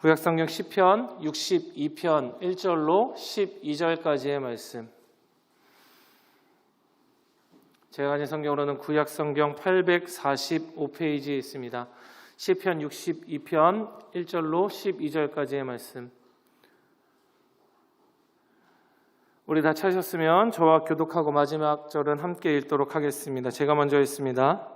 구약성경 10편 62편 1절로 12절까지의 말씀. 제가 가진 성경으로는 구약성경 845페이지에 있습니다. 10편 62편 1절로 12절까지의 말씀. 우리 다 찾으셨으면 저와 교독하고 마지막 절은 함께 읽도록 하겠습니다. 제가 먼저 읽습니다.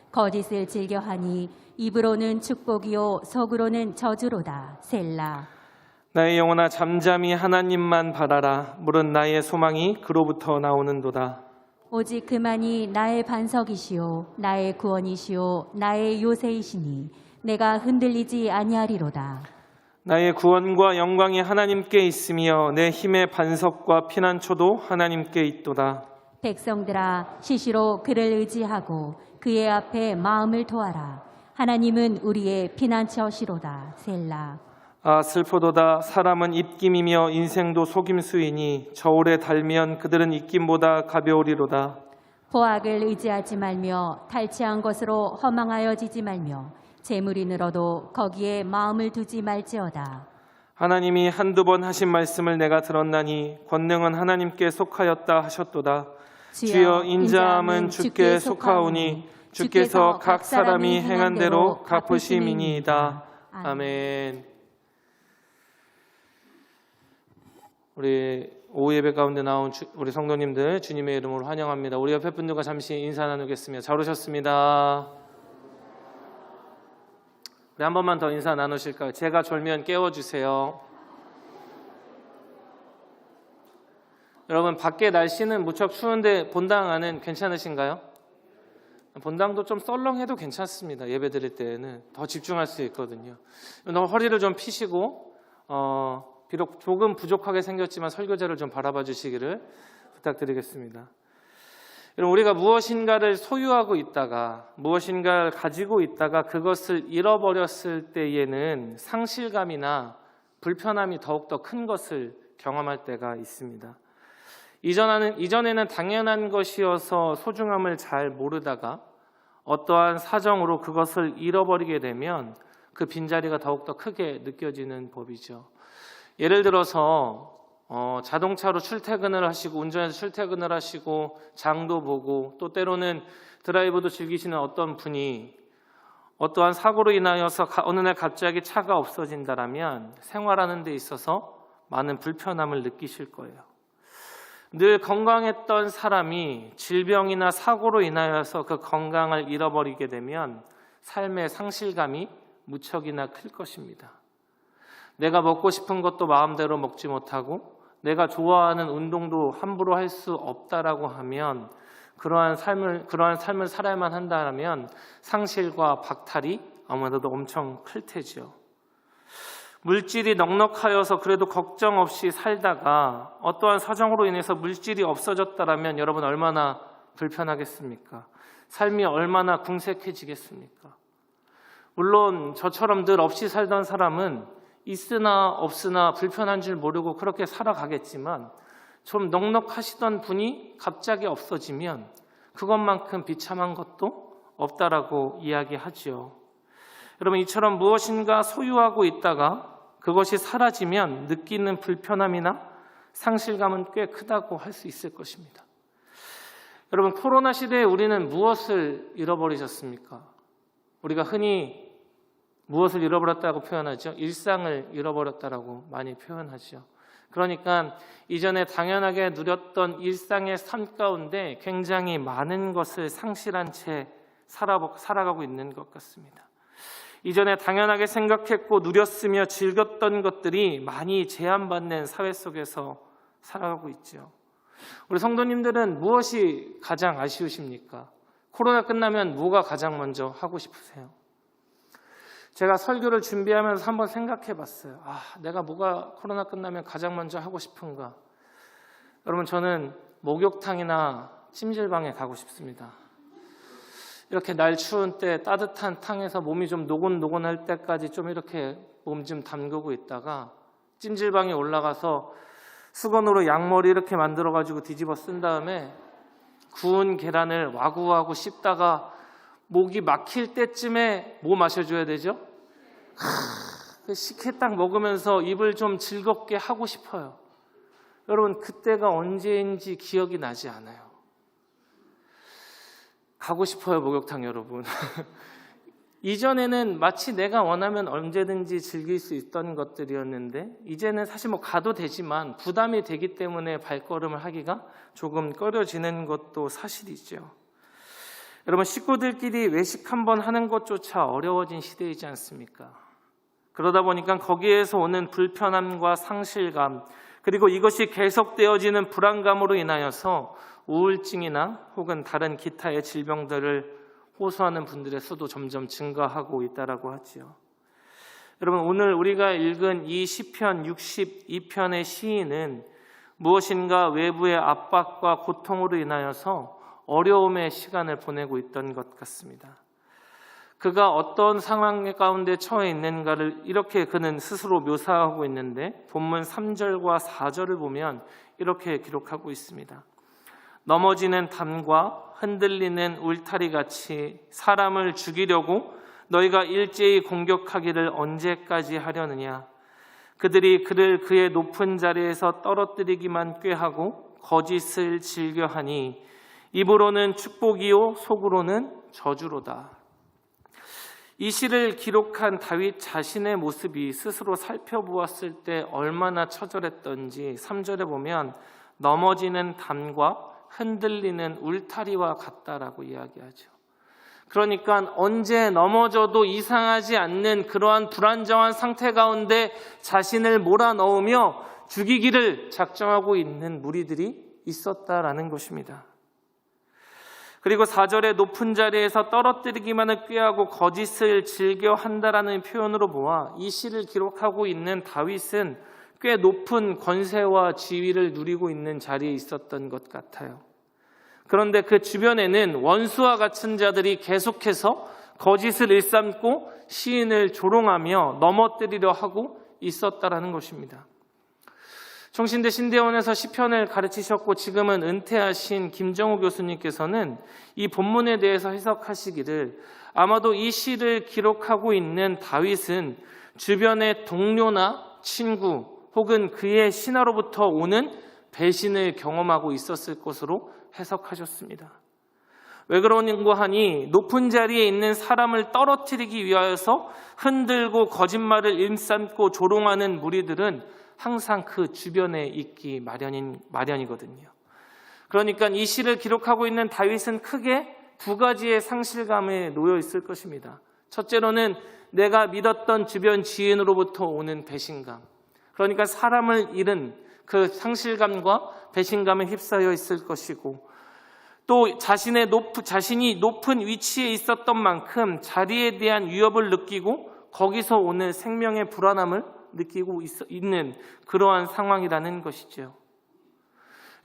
거짓을 즐겨하니 입으로는 축복이요 속으로는 저주로다. 셀라. 나의 영혼아 잠잠히 하나님만 바라라. 물은 나의 소망이 그로부터 나오는도다. 오직 그만이 나의 반석이시요 나의 구원이시요 나의 요새이시니 내가 흔들리지 아니하리로다. 나의 구원과 영광이 하나님께 있으며 내 힘의 반석과 피난처도 하나님께 있도다. 백성들아 시시로 그를 의지하고 그의 앞에 마음을 토하라. 하나님은 우리의 피난처시로다. 셀라. 아 슬퍼도다 사람은 입김이며 인생도 속임수이니 저울에 달면 그들은 입김보다 가벼우리로다. 보악을 의지하지 말며 탈취한 것으로 허망하여지지 말며 재물이 늘어도 거기에 마음을 두지 말지어다. 하나님이 한두 번 하신 말씀을 내가 들었나니 권능은 하나님께 속하였다 하셨도다. 주여 인자함은 주께 속하오니 주께서 각 사람이 행한 대로 갚으심이니이다. 아멘. 우리 오후 예배 가운데 나온 주- 우리 성도님들 주님의 이름으로 환영합니다. 우리 옆에 분들과 잠시 인사 나누겠습니다. 잘 오셨습니다. 우리 한 번만 더 인사 나누실까요? 제가 졸면 깨워주세요. 여러분 밖에 날씨는 무척 추운데 본당 안은 괜찮으신가요? 본당도 좀 썰렁해도 괜찮습니다. 예배 드릴 때에는 더 집중할 수 있거든요. 너무 허리를 좀 피시고 어, 비록 조금 부족하게 생겼지만 설교자를 좀 바라봐 주시기를 부탁드리겠습니다. 여러분 우리가 무엇인가를 소유하고 있다가 무엇인가를 가지고 있다가 그것을 잃어버렸을 때에는 상실감이나 불편함이 더욱더 큰 것을 경험할 때가 있습니다. 이전에는, 이전에는 당연한 것이어서 소중함을 잘 모르다가 어떠한 사정으로 그것을 잃어버리게 되면 그 빈자리가 더욱더 크게 느껴지는 법이죠. 예를 들어서 어, 자동차로 출퇴근을 하시고 운전해서 출퇴근을 하시고 장도 보고 또 때로는 드라이브도 즐기시는 어떤 분이 어떠한 사고로 인하여서 가- 어느 날 갑자기 차가 없어진다라면 생활하는 데 있어서 많은 불편함을 느끼실 거예요. 늘 건강했던 사람이 질병이나 사고로 인하여서 그 건강을 잃어버리게 되면 삶의 상실감이 무척이나 클 것입니다. 내가 먹고 싶은 것도 마음대로 먹지 못하고 내가 좋아하는 운동도 함부로 할 수 없다라고 하면 그러한 삶을 그러한 삶을 살아야만 한다면 상실과 박탈이 아무래도 엄청 클 테지요. 물질이 넉넉하여서 그래도 걱정 없이 살다가 어떠한 사정으로 인해서 물질이 없어졌다라면 여러분 얼마나 불편하겠습니까? 삶이 얼마나 궁색해지겠습니까? 물론 저처럼 늘 없이 살던 사람은 있으나 없으나 불편한 줄 모르고 그렇게 살아가겠지만 좀 넉넉하시던 분이 갑자기 없어지면 그것만큼 비참한 것도 없다라고 이야기하지요. 여러분 이처럼 무엇인가 소유하고 있다가 그것이 사라지면 느끼는 불편함이나 상실감은 꽤 크다고 할 수 있을 것입니다. 여러분 코로나 시대에 우리는 무엇을 잃어버리셨습니까? 우리가 흔히 무엇을 잃어버렸다고 표현하죠? 일상을 잃어버렸다라고 많이 표현하죠. 그러니까 이전에 당연하게 누렸던 일상의 삶 가운데 굉장히 많은 것을 상실한 채 살아, 살아가고 있는 것 같습니다. 이전에 당연하게 생각했고 누렸으며 즐겼던 것들이 많이 제한받는 사회 속에서 살아가고 있죠. 우리 성도님들은 무엇이 가장 아쉬우십니까? 코로나 끝나면 뭐가 가장 먼저 하고 싶으세요? 제가 설교를 준비하면서 한번 생각해 봤어요. 아, 내가 뭐가 코로나 끝나면 가장 먼저 하고 싶은가? 여러분, 저는 목욕탕이나 찜질방에 가고 싶습니다. 이렇게 날 추운 때 따뜻한 탕에서 몸이 좀 노곤노곤할 때까지 좀 이렇게 몸 좀 담그고 있다가 찜질방에 올라가서 수건으로 양머리 이렇게 만들어 가지고 뒤집어 쓴 다음에 구운 계란을 와구와구 씹다가 목이 막힐 때쯤에 뭐 마셔줘야 되죠? 크, 그 식혜 딱 먹으면서 입을 좀 즐겁게 하고 싶어요. 여러분 그때가 언제인지 기억이 나지 않아요. 가고 싶어요 목욕탕 여러분. 이전에는 마치 내가 원하면 언제든지 즐길 수 있던 것들이었는데 이제는 사실 뭐 가도 되지만 부담이 되기 때문에 발걸음을 하기가 조금 꺼려지는 것도 사실이죠. 여러분 식구들끼리 외식 한번 하는 것조차 어려워진 시대이지 않습니까? 그러다 보니까 거기에서 오는 불편함과 상실감 그리고 이것이 계속되어지는 불안감으로 인하여서 우울증이나 혹은 다른 기타의 질병들을 호소하는 분들의 수도 점점 증가하고 있다라고 하지요. 여러분 오늘 우리가 읽은 이 시편 62편의 시인은 무엇인가 외부의 압박과 고통으로 인하여서 어려움의 시간을 보내고 있던 것 같습니다. 그가 어떤 상황 가운데 처해 있는가를 이렇게 그는 스스로 묘사하고 있는데 본문 3절과 4절을 보면 이렇게 기록하고 있습니다. 넘어지는 담과 흔들리는 울타리 같이 사람을 죽이려고 너희가 일제히 공격하기를 언제까지 하려느냐? 그들이 그를 그의 높은 자리에서 떨어뜨리기만 꾀하고 거짓을 즐겨하니 입으로는 축복이요 속으로는 저주로다. 이 시를 기록한 다윗 자신의 모습이 스스로 살펴보았을 때 얼마나 처절했던지 3절에 보면 넘어지는 담과 흔들리는 울타리와 같다라고 이야기하죠. 그러니까 언제 넘어져도 이상하지 않는 그러한 불안정한 상태 가운데 자신을 몰아넣으며 죽이기를 작정하고 있는 무리들이 있었다라는 것입니다. 그리고 4절의 높은 자리에서 떨어뜨리기만을 꾀하고 거짓을 즐겨 한다라는 표현으로 보아 이 시를 기록하고 있는 다윗은 꽤 높은 권세와 지위를 누리고 있는 자리에 있었던 것 같아요. 그런데 그 주변에는 원수와 같은 자들이 계속해서 거짓을 일삼고 시인을 조롱하며 넘어뜨리려 하고 있었다라는 것입니다. 총신대 신대원에서 시편을 가르치셨고 지금은 은퇴하신 김정우 교수님께서는 이 본문에 대해서 해석하시기를 아마도 이 시를 기록하고 있는 다윗은 주변의 동료나 친구 혹은 그의 신하로부터 오는 배신을 경험하고 있었을 것으로 해석하셨습니다. 왜 그러는고 하니 높은 자리에 있는 사람을 떨어뜨리기 위하여서 흔들고 거짓말을 일삼고 조롱하는 무리들은 항상 그 주변에 있기 마련인 마련이거든요. 그러니까 이 시를 기록하고 있는 다윗은 크게 두 가지의 상실감에 놓여 있을 것입니다. 첫째로는 내가 믿었던 주변 지인으로부터 오는 배신감. 그러니까 사람을 잃은 그 상실감과 배신감에 휩싸여 있을 것이고 또 자신의 높, 자신이 높은 위치에 있었던 만큼 자리에 대한 위협을 느끼고 거기서 오는 생명의 불안함을 느끼고 있, 는 그러한 상황이라는 것이죠.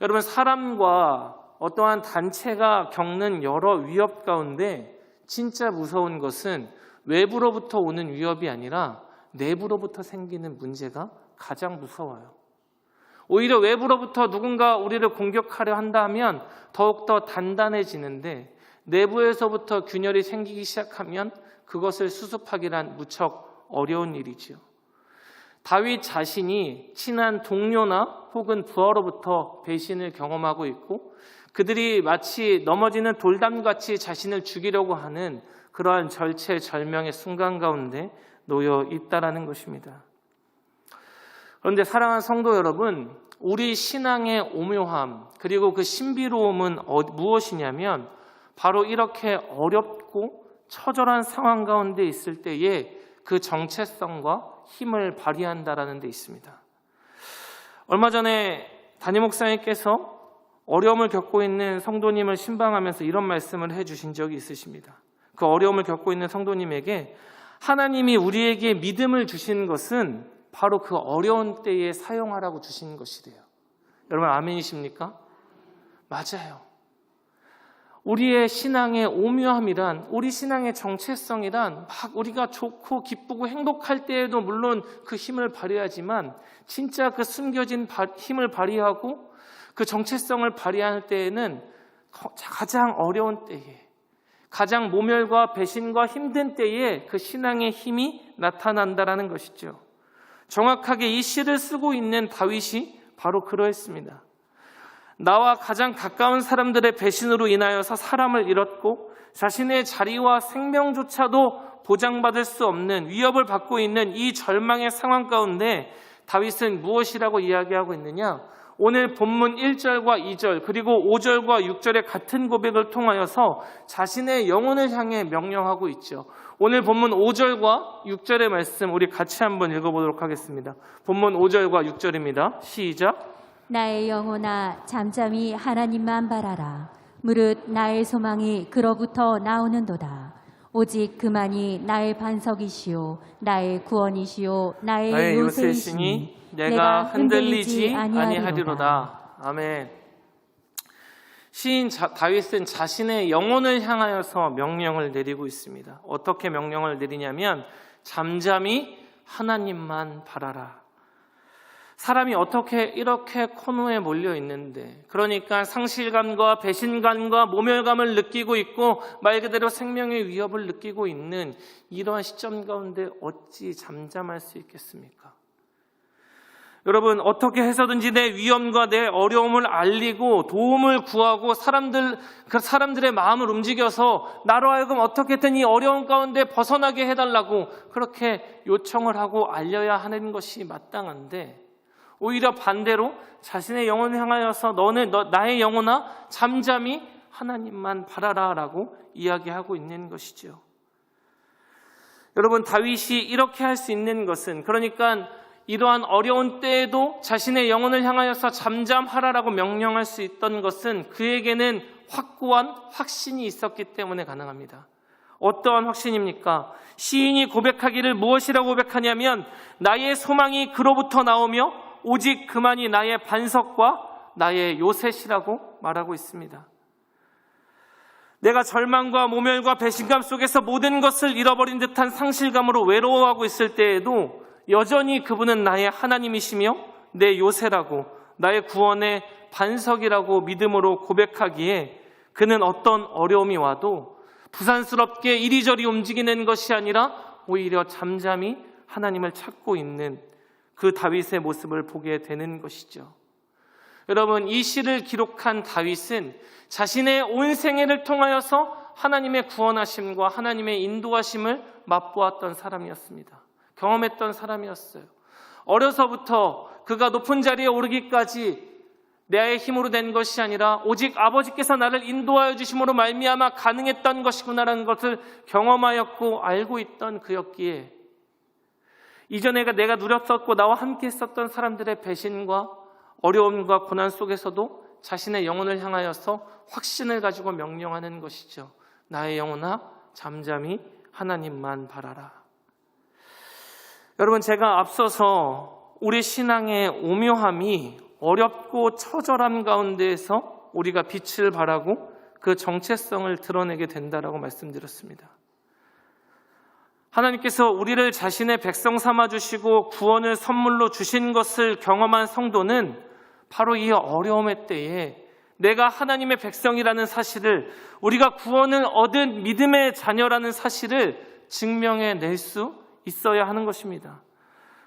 여러분 사람과 어떠한 단체가 겪는 여러 위협 가운데 진짜 무서운 것은 외부로부터 오는 위협이 아니라 내부로부터 생기는 문제가 가장 무서워요. 오히려 외부로부터 누군가 우리를 공격하려 한다면 더욱더 단단해지는데 내부에서부터 균열이 생기기 시작하면 그것을 수습하기란 무척 어려운 일이지요. 다윗 자신이 친한 동료나 혹은 부하로부터 배신을 경험하고 있고 그들이 마치 넘어지는 돌담같이 자신을 죽이려고 하는 그러한 절체절명의 순간 가운데 놓여 있다라는 것입니다. 그런데 사랑하는 성도 여러분, 우리 신앙의 오묘함 그리고 그 신비로움은 어, 무엇이냐면 바로 이렇게 어렵고 처절한 상황 가운데 있을 때에 그 정체성과 힘을 발휘한다라는 데 있습니다. 얼마 전에 담임 목사님께서 어려움을 겪고 있는 성도님을 신방하면서 이런 말씀을 해주신 적이 있으십니다. 그 어려움을 겪고 있는 성도님에게 하나님이 우리에게 믿음을 주신 것은 바로 그 어려운 때에 사용하라고 주신 것이래요. 여러분 아멘이십니까? 맞아요. 우리의 신앙의 오묘함이란 우리 신앙의 정체성이란 막 우리가 좋고 기쁘고 행복할 때에도 물론 그 힘을 발휘하지만 진짜 그 숨겨진 바- 힘을 발휘하고 그 정체성을 발휘할 때에는 거- 가장 어려운 때에 가장 모멸과 배신과 힘든 때에 그 신앙의 힘이 나타난다라는 것이죠. 정확하게 이 시를 쓰고 있는 다윗이 바로 그러했습니다. 나와 가장 가까운 사람들의 배신으로 인하여서 사람을 잃었고 자신의 자리와 생명조차도 보장받을 수 없는 위협을 받고 있는 이 절망의 상황 가운데 다윗은 무엇이라고 이야기하고 있느냐? 오늘 본문 1절과 2절 그리고 5절과 6절의 같은 고백을 통하여서 자신의 영혼을 향해 명령하고 있죠. 오늘 본문 5절과 6절의 말씀 우리 같이 한번 읽어보도록 하겠습니다. 본문 5절과 6절입니다. 시작. 나의 영혼아 잠잠히 하나님만 바라라. 무릇 나의 소망이 그로부터 나오는도다. 오직 그만이 나의 반석이시요 나의 구원이시요 나의, 나의 요새이시니 내가 흔들리지 아니하리로다. 아멘. 시인 자- 다윗은 자신의 영혼을 향하여서 명령을 내리고 있습니다. 어떻게 명령을 내리냐면 잠잠히 하나님만 바라라. 사람이 어떻게 이렇게 코너에 몰려 있는데, 그러니까 상실감과 배신감과 모멸감을 느끼고 있고, 말 그대로 생명의 위협을 느끼고 있는 이러한 시점 가운데 어찌 잠잠할 수 있겠습니까? 여러분, 어떻게 해서든지 내 위험과 내 어려움을 알리고 도움을 구하고 사람들, 그 사람들의 마음을 움직여서 나로 하여금 어떻게든 이 어려움 가운데 벗어나게 해달라고 그렇게 요청을 하고 알려야 하는 것이 마땅한데, 오히려 반대로 자신의 영혼을 향하여서 너는 너, 나의 영혼아 잠잠히 하나님만 바라라라고 이야기하고 있는 것이죠. 여러분 다윗이 이렇게 할 수 있는 것은 그러니까 이러한 어려운 때에도 자신의 영혼을 향하여서 잠잠하라라고 명령할 수 있던 것은 그에게는 확고한 확신이 있었기 때문에 가능합니다. 어떠한 확신입니까? 시인이 고백하기를 무엇이라고 고백하냐면 나의 소망이 그로부터 나오며 오직 그만이 나의 반석과 나의 요셋이라고 말하고 있습니다. 내가 절망과 모멸과 배신감 속에서 모든 것을 잃어버린 듯한 상실감으로 외로워하고 있을 때에도 여전히 그분은 나의 하나님이시며 내 요새라고 나의 구원의 반석이라고 믿음으로 고백하기에 그는 어떤 어려움이 와도 부산스럽게 이리저리 움직이는 것이 아니라 오히려 잠잠히 하나님을 찾고 있는 그 다윗의 모습을 보게 되는 것이죠. 여러분, 이 시를 기록한 다윗은 자신의 온 생애를 통하여서 하나님의 구원하심과 하나님의 인도하심을 맛보았던 사람이었습니다. 경험했던 사람이었어요. 어려서부터 그가 높은 자리에 오르기까지 내 힘으로 된 것이 아니라 오직 아버지께서 나를 인도하여 주심으로 말미암아 가능했던 것이구나라는 것을 경험하였고 알고 있던 그였기에 이전에 내가 누렸었고 나와 함께 했었던 사람들의 배신과 어려움과 고난 속에서도 자신의 영혼을 향하여서 확신을 가지고 명령하는 것이죠. 나의 영혼아 잠잠히 하나님만 바라라. 여러분 제가 앞서서 우리 신앙의 오묘함이 어렵고 처절한 가운데에서 우리가 빛을 발하고 그 정체성을 드러내게 된다라고 말씀드렸습니다. 하나님께서 우리를 자신의 백성 삼아 주시고 구원을 선물로 주신 것을 경험한 성도는 바로 이 어려움의 때에 내가 하나님의 백성이라는 사실을 우리가 구원을 얻은 믿음의 자녀라는 사실을 증명해 낼 수 있어야 하는 것입니다.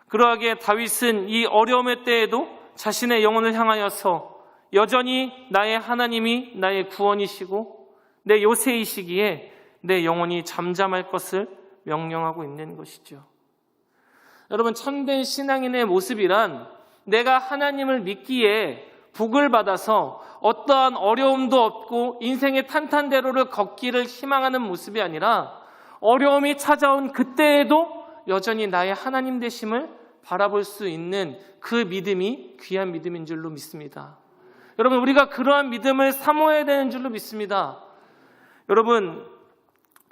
그러하기에 다윗은 이 어려움의 때에도 자신의 영혼을 향하여서 여전히 나의 하나님이 나의 구원이시고 내 요새이시기에 내 영혼이 잠잠할 것을 명령하고 있는 것이죠. 여러분, 참된 신앙인의 모습이란 내가 하나님을 믿기에 복을 받아서 어떠한 어려움도 없고 인생의 탄탄대로를 걷기를 희망하는 모습이 아니라 어려움이 찾아온 그때에도 여전히 나의 하나님 되심을 바라볼 수 있는 그 믿음이 귀한 믿음인 줄로 믿습니다. 여러분, 우리가 그러한 믿음을 사모해야 되는 줄로 믿습니다. 여러분,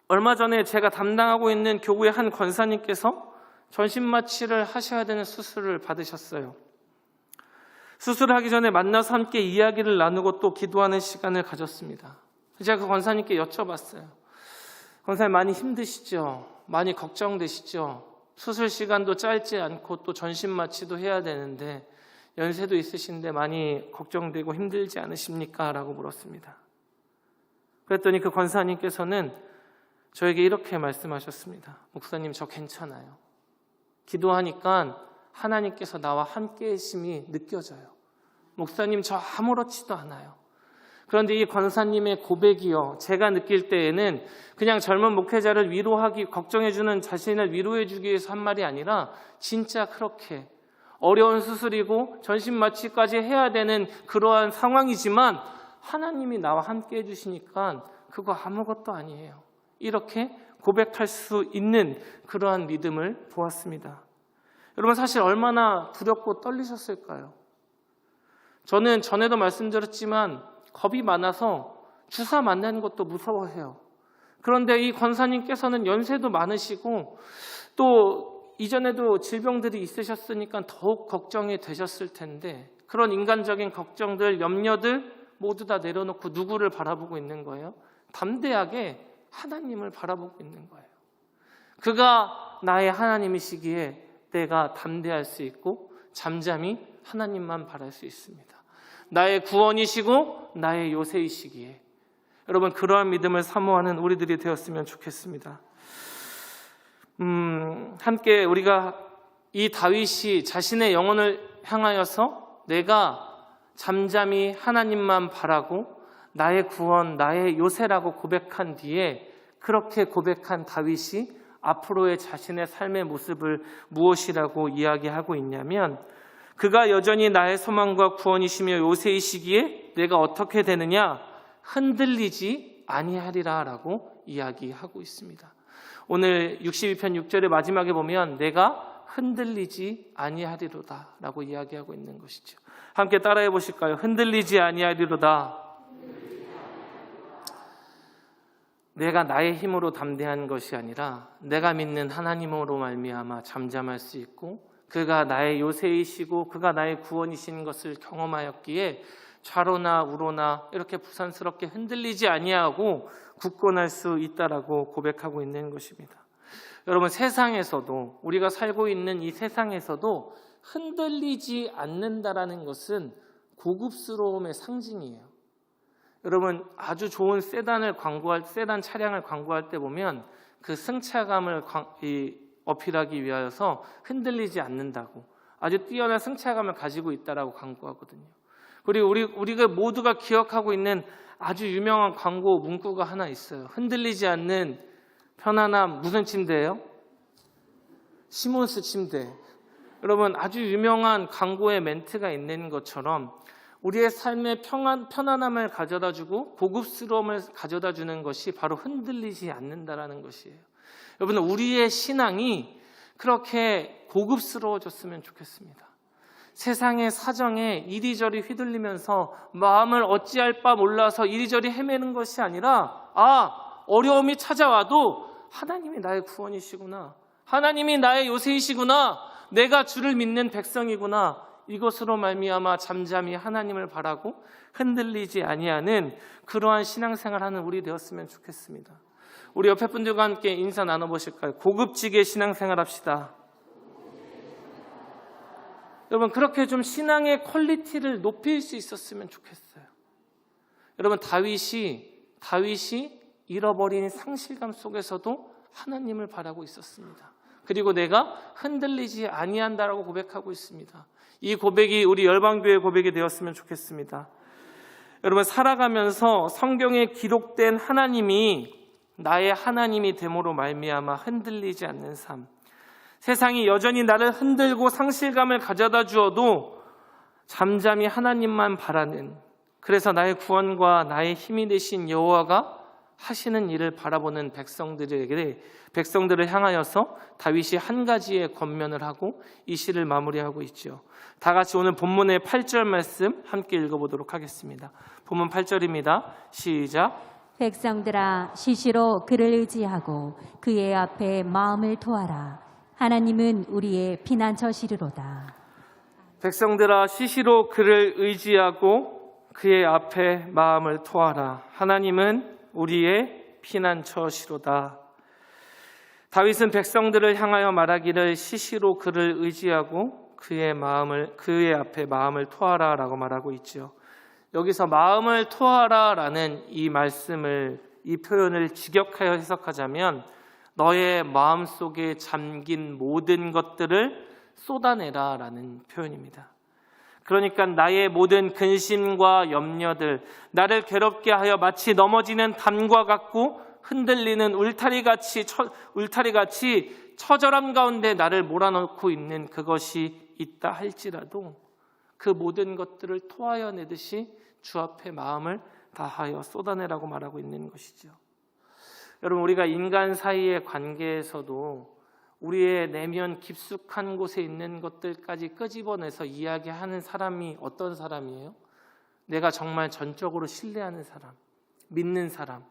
얼마 전에 제가 담당하고 있는 교구의 한 권사님께서 전신 마취를 하셔야 되는 수술을 받으셨어요. 수술하기 전에 만나서 함께 이야기를 나누고 또 기도하는 시간을 가졌습니다. 제가 그 권사님께 여쭤봤어요. 권사님 많이 힘드시죠? 많이 걱정되시죠? 수술 시간도 짧지 않고 또 전신 마취도 해야 되는데 연세도 있으신데 많이 걱정되고 힘들지 않으십니까? 라고 물었습니다. 그랬더니 그 권사님께서는 저에게 이렇게 말씀하셨습니다. 목사님, 저 괜찮아요. 기도하니까 하나님께서 나와 함께 계심이 느껴져요. 목사님, 저 아무렇지도 않아요. 그런데 이 권사님의 고백이요. 제가 느낄 때에는 그냥 젊은 목회자를 위로하기, 걱정해주는 자신을 위로해주기 위해서 한 말이 아니라 진짜 그렇게 어려운 수술이고 전신 마취까지 해야 되는 그러한 상황이지만 하나님이 나와 함께 해주시니까 그거 아무것도 아니에요. 이렇게 고백할 수 있는 그러한 믿음을 보았습니다. 여러분 사실 얼마나 두렵고 떨리셨을까요? 저는 전에도 말씀드렸지만 겁이 많아서 주사 맞는 것도 무서워해요. 그런데 이 권사님께서는 연세도 많으시고 또 이전에도 질병들이 있으셨으니까 더욱 걱정이 되셨을 텐데 그런 인간적인 걱정들, 염려들 모두 다 내려놓고 누구를 바라보고 있는 거예요? 담대하게 하나님을 바라보고 있는 거예요. 그가 나의 하나님이시기에 내가 담대할 수 있고 잠잠히 하나님만 바랄 수 있습니다. 나의 구원이시고 나의 요새이시기에 여러분 그러한 믿음을 사모하는 우리들이 되었으면 좋겠습니다. 음, 함께 우리가 이 다윗이 자신의 영혼을 향하여서 내가 잠잠히 하나님만 바라고 나의 구원, 나의 요새라고 고백한 뒤에 그렇게 고백한 다윗이 앞으로의 자신의 삶의 모습을 무엇이라고 이야기하고 있냐면 그가 여전히 나의 소망과 구원이시며 요새이시기에 내가 어떻게 되느냐 흔들리지 아니하리라라고 이야기하고 있습니다. 오늘 62편 6절의 마지막에 보면 내가 흔들리지 아니하리로다라고 이야기하고 있는 것이죠. 함께 따라해 보실까요? 흔들리지 아니하리로다. 내가 나의 힘으로 담대한 것이 아니라 내가 믿는 하나님으로 말미암아 잠잠할 수 있고 그가 나의 요새이시고 그가 나의 구원이신 것을 경험하였기에 좌로나 우로나 이렇게 부산스럽게 흔들리지 아니하고 굳건할 수 있다라고 고백하고 있는 것입니다. 여러분 세상에서도 우리가 살고 있는 이 세상에서도 흔들리지 않는다라는 것은 고급스러움의 상징이에요. 여러분 아주 좋은 세단을 광고할 세단 차량을 광고할 때 보면 그 승차감을 광, 이, 어필하기 위하여서 흔들리지 않는다고 아주 뛰어난 승차감을 가지고 있다라고 광고하거든요. 그리고 우리 우리가 모두가 기억하고 있는 아주 유명한 광고 문구가 하나 있어요. 흔들리지 않는 편안함 무슨 침대예요? 시몬스 침대. 여러분 아주 유명한 광고의 멘트가 있는 것처럼 우리의 삶의 평안, 편안함을 가져다 주고 고급스러움을 가져다 주는 것이 바로 흔들리지 않는다라는 것이에요. 여러분, 우리의 신앙이 그렇게 고급스러워졌으면 좋겠습니다. 세상의 사정에 이리저리 휘둘리면서 마음을 어찌할 바 몰라서 이리저리 헤매는 것이 아니라, 아, 어려움이 찾아와도 하나님이 나의 구원이시구나. 하나님이 나의 요새이시구나. 내가 주를 믿는 백성이구나. 이것으로 말미암아 잠잠히 하나님을 바라고 흔들리지 아니하는 그러한 신앙생활하는 우리 되었으면 좋겠습니다. 우리 옆에 분들과 함께 인사 나눠보실까요? 고급지게 신앙생활합시다. 여러분 그렇게 좀 신앙의 퀄리티를 높일 수 있었으면 좋겠어요. 여러분 다윗이 다윗이 잃어버린 상실감 속에서도 하나님을 바라고 있었습니다. 그리고 내가 흔들리지 아니한다라고 고백하고 있습니다. 이 고백이 우리 열방교회 고백이 되었으면 좋겠습니다. 여러분 살아가면서 성경에 기록된 하나님이 나의 하나님이 됨으로 말미암아 흔들리지 않는 삶. 세상이 여전히 나를 흔들고 상실감을 가져다 주어도 잠잠히 하나님만 바라는 그래서 나의 구원과 나의 힘이 되신 여호와가 하시는 일을 바라보는 백성들에게 백성들을 향하여서 다윗이 한 가지의 권면을 하고 이 시를 마무리하고 있죠. 다 같이 오늘 본문의 8절 말씀 함께 읽어보도록 하겠습니다. 본문 8절입니다. 시작. 백성들아 시시로 그를 의지하고 그의 앞에 마음을 토하라. 하나님은 우리의 피난처시리로다. 백성들아 시시로 그를 의지하고 그의 앞에 마음을 토하라. 하나님은 우리의 피난처시로다. 다윗은 백성들을 향하여 말하기를 시시로 그를 의지하고 그의 마음을 그의 앞에 마음을 토하라라고 말하고 있죠. 여기서 마음을 토하라라는 이 말씀을 이 표현을 직역하여 해석하자면 너의 마음 속에 잠긴 모든 것들을 쏟아내라라는 표현입니다. 그러니까 나의 모든 근심과 염려들, 나를 괴롭게 하여 마치 넘어지는 담과 같고 흔들리는 울타리 같이 울타리 같이 처절함 가운데 나를 몰아넣고 있는 그것이 있다 할지라도 그 모든 것들을 토하여 내듯이 주 앞에 마음을 다하여 쏟아내라고 말하고 있는 것이죠. 여러분 우리가 인간 사이의 관계에서도 우리의 내면 깊숙한 곳에 있는 것들까지 끄집어내서 이야기하는 사람이 어떤 사람이에요? 내가 정말 전적으로 신뢰하는 사람, 믿는 사람,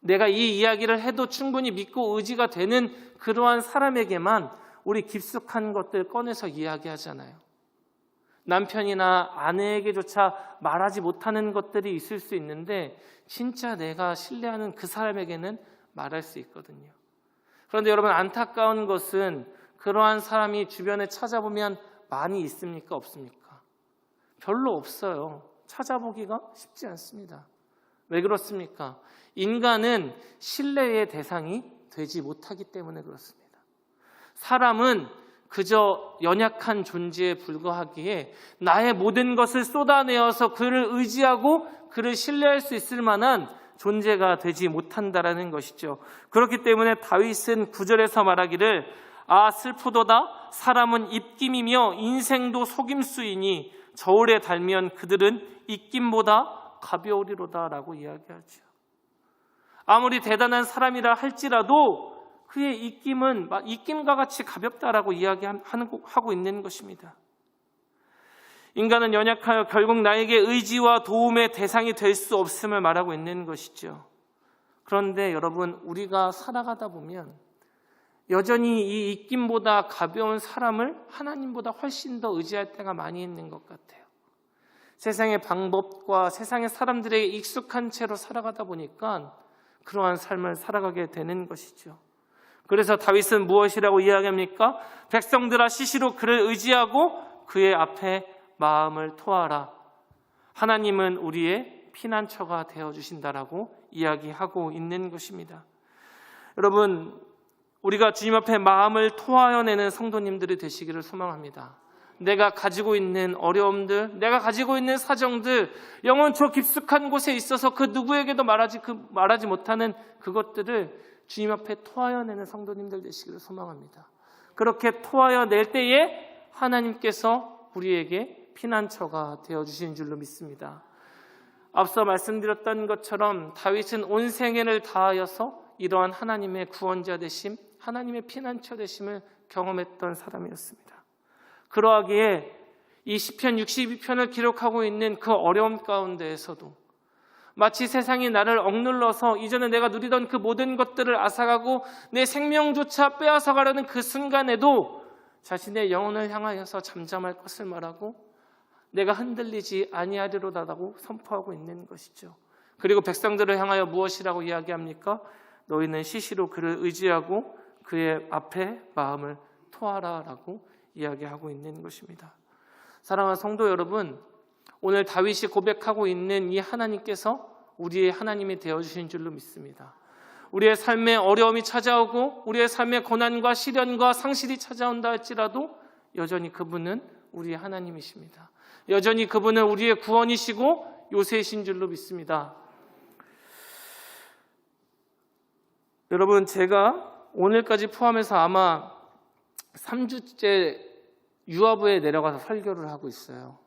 내가 이 이야기를 해도 충분히 믿고 의지가 되는 그러한 사람에게만 우리 깊숙한 것들 꺼내서 이야기하잖아요. 남편이나 아내에게조차 말하지 못하는 것들이 있을 수 있는데 진짜 내가 신뢰하는 그 사람에게는 말할 수 있거든요. 그런데 여러분 안타까운 것은 그러한 사람이 주변에 찾아보면 많이 있습니까? 없습니까? 별로 없어요. 찾아보기가 쉽지 않습니다. 왜 그렇습니까? 인간은 신뢰의 대상이 되지 못하기 때문에 그렇습니다. 사람은 그저 연약한 존재에 불과하기에 나의 모든 것을 쏟아내어서 그를 의지하고 그를 신뢰할 수 있을 만한 존재가 되지 못한다라는 것이죠. 그렇기 때문에 다윗은 구절에서 말하기를 아 슬프도다 사람은 입김이며 인생도 속임수이니 저울에 달면 그들은 입김보다 가벼우리로다라고 이야기하죠. 아무리 대단한 사람이라 할지라도 그의 입김은 입김과 같이 가볍다라고 이야기하고 있는 것입니다. 인간은 연약하여 결국 나에게 의지와 도움의 대상이 될 수 없음을 말하고 있는 것이죠. 그런데 여러분, 우리가 살아가다 보면 여전히 이 입김보다 가벼운 사람을 하나님보다 훨씬 더 의지할 때가 많이 있는 것 같아요. 세상의 방법과 세상의 사람들에게 익숙한 채로 살아가다 보니까 그러한 삶을 살아가게 되는 것이죠. 그래서 다윗은 무엇이라고 이야기합니까? 백성들아 시시로 그를 의지하고 그의 앞에 마음을 토하라. 하나님은 우리의 피난처가 되어 주신다라고 이야기하고 있는 것입니다. 여러분, 우리가 주님 앞에 마음을 토하여 내는 성도님들이 되시기를 소망합니다. 내가 가지고 있는 어려움들, 내가 가지고 있는 사정들, 영혼 저 깊숙한 곳에 있어서 그 누구에게도 말하지 그 말하지 못하는 그것들을 주님 앞에 토하여 내는 성도님들 되시기를 소망합니다. 그렇게 토하여 낼 때에 하나님께서 우리에게 피난처가 되어 주신 줄로 믿습니다. 앞서 말씀드렸던 것처럼 다윗은 온 생애를 다하여서 이러한 하나님의 구원자 되심, 하나님의 피난처 되심을 경험했던 사람이었습니다. 그러하기에 이 시편 62편을 기록하고 있는 그 어려움 가운데에서도 마치 세상이 나를 억눌러서 이전에 내가 누리던 그 모든 것들을 앗아가고 내 생명조차 빼앗아 가려는 그 순간에도 자신의 영혼을 향하여서 잠잠할 것을 말하고 내가 흔들리지 아니하리로다라고 선포하고 있는 것이죠. 그리고 백성들을 향하여 무엇이라고 이야기합니까? 너희는 시시로 그를 의지하고 그의 앞에 마음을 토하라라고 이야기하고 있는 것입니다. 사랑하는 성도 여러분, 오늘 다윗이 고백하고 있는 이 하나님께서 우리의 하나님이 되어 주신 줄로 믿습니다. 우리의 삶에 어려움이 찾아오고 우리의 삶에 고난과 시련과 상실이 찾아온다 할지라도 여전히 그분은 우리의 하나님이십니다. 여전히 그분은 우리의 구원이시고 요새이신 줄로 믿습니다. 여러분, 제가 오늘까지 포함해서 아마 3주째 유아부에 내려가서 설교를 하고 있어요.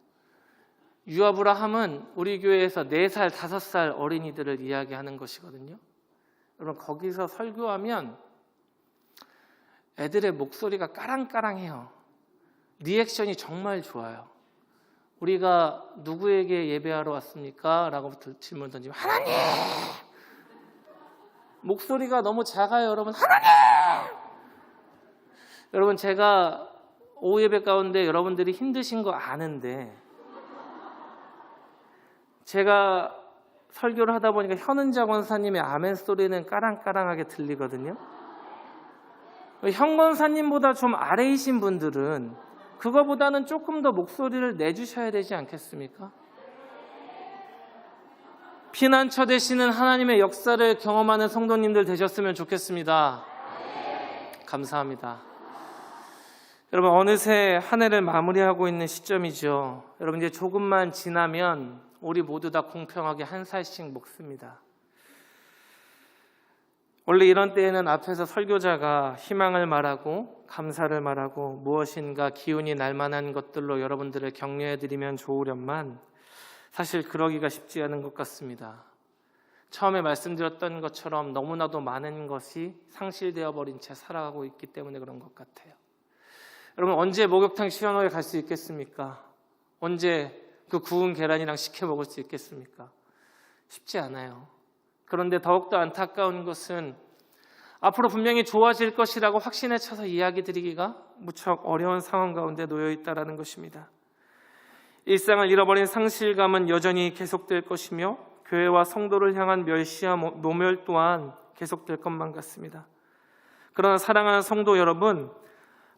유아부라 함은 우리 교회에서 4살, 5살 어린이들을 이야기하는 것이거든요. 여러분, 거기서 설교하면 애들의 목소리가 까랑까랑해요. 리액션이 정말 좋아요. 우리가 누구에게 예배하러 왔습니까? 라고 질문 던지면 하나님! 목소리가 너무 작아요, 여러분. 하나님! 여러분, 제가 오후 예배 가운데 여러분들이 힘드신 거 아는데, 제가 설교를 하다 보니까 현은자 권사님의 아멘 소리는 까랑까랑하게 들리거든요. 현 권사님보다 좀 아래이신 분들은 그거보다는 조금 더 목소리를 내주셔야 되지 않겠습니까? 피난처 되시는 하나님의 역사를 경험하는 성도님들 되셨으면 좋겠습니다. 감사합니다. 여러분 어느새 한 해를 마무리하고 있는 시점이죠. 여러분 이제 조금만 지나면 우리 모두 다 공평하게 한 살씩 먹습니다. 원래 이런 때에는 앞에서 설교자가 희망을 말하고 감사를 말하고 무엇인가 기운이 날 만한 것들로 여러분들을 격려해 드리면 좋으련만 사실 그러기가 쉽지 않은 것 같습니다. 처음에 말씀드렸던 것처럼 너무나도 많은 것이 상실되어 버린 채 살아가고 있기 때문에 그런 것 같아요. 여러분 언제 목욕탕 시원하게 갈 수 있겠습니까? 언제 그 구운 계란이랑 식혜 먹을 수 있겠습니까? 쉽지 않아요. 그런데 더욱더 안타까운 것은 앞으로 분명히 좋아질 것이라고 확신에 차서 이야기 드리기가 무척 어려운 상황 가운데 놓여 있다라는 것입니다. 일상을 잃어버린 상실감은 여전히 계속될 것이며 교회와 성도를 향한 멸시와 모- 모멸 또한 계속될 것만 같습니다. 그러나 사랑하는 성도 여러분,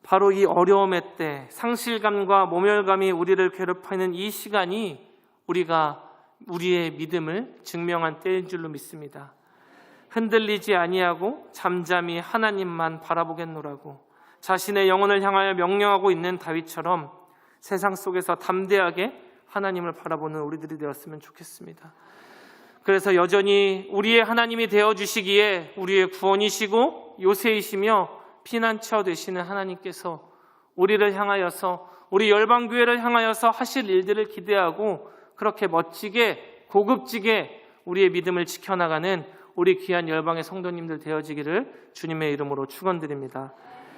바로 이 어려움의 때 상실감과 모멸감이 우리를 괴롭히는 이 시간이 우리가 우리의 믿음을 증명한 때인 줄로 믿습니다. 흔들리지 아니하고 잠잠히 하나님만 바라보겠노라고 자신의 영혼을 향하여 명령하고 있는 다윗처럼 세상 속에서 담대하게 하나님을 바라보는 우리들이 되었으면 좋겠습니다. 그래서 여전히 우리의 하나님이 되어 주시기에 우리의 구원이시고 요새이시며 피난처 되시는 하나님께서 우리를 향하여서 우리 열방 교회를 향하여서 하실 일들을 기대하고 그렇게 멋지게 고급지게 우리의 믿음을 지켜나가는 우리 귀한 열방의 성도님들 되어지기를 주님의 이름으로 축원드립니다.